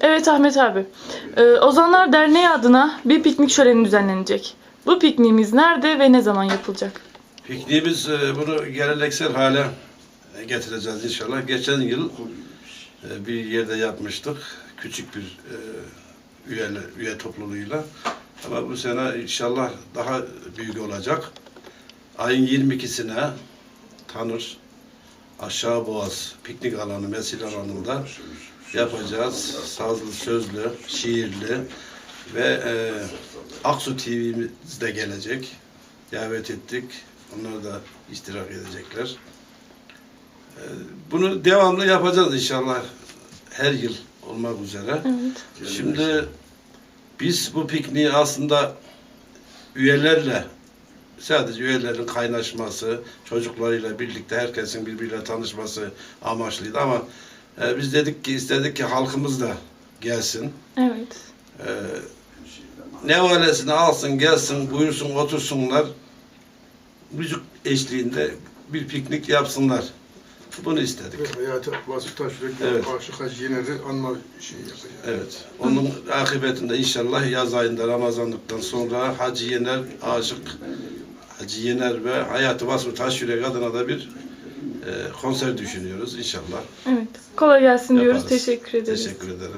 Evet Ahmet abi. Ee, Ozanlar Derneği adına bir piknik şöleni düzenlenecek. Bu pikniğimiz nerede ve ne zaman yapılacak? Pikniğimiz e, bunu geleneksel hale getireceğiz inşallah. Geçen yıl e, bir yerde yapmıştık. Küçük bir e, üye, üye topluluğuyla. Ama bu sene inşallah daha büyük olacak. Ayın 22'sine Tanır Aşağı Boğaz piknik alanı, mesil alanında yapacağız. Sazlı, sözlü, şiirli ve e, Aksu TV'miz de gelecek. Davet ettik. Onlar da iştirak edecekler. E, bunu devamlı yapacağız inşallah. Her yıl olmak üzere. Evet. Şimdi biz bu pikniği aslında üyelerle sadece üyelerin kaynaşması, çocuklarıyla birlikte herkesin birbiriyle tanışması amaçlıydı ama e, biz dedik ki istedik ki halkımız da gelsin. Evet. E, nevalesini alsın, gelsin, buyursun, otursunlar. Müzik eşliğinde bir piknik yapsınlar. Bunu istedik. Ve Hayati Vasıf Evet. Aşık Hacı Yener'i anma şeyi yapacağız. Evet. Onun akıbetinde inşallah yaz ayında Ramazanlıktan sonra Hacı Yener Aşık Hacı Yener ve Hayati Vasfı Taşyürek adına da bir konser düşünüyoruz inşallah. Evet. Kolay gelsin diyoruz. Yaparız. Teşekkür ederiz. Teşekkür ederim.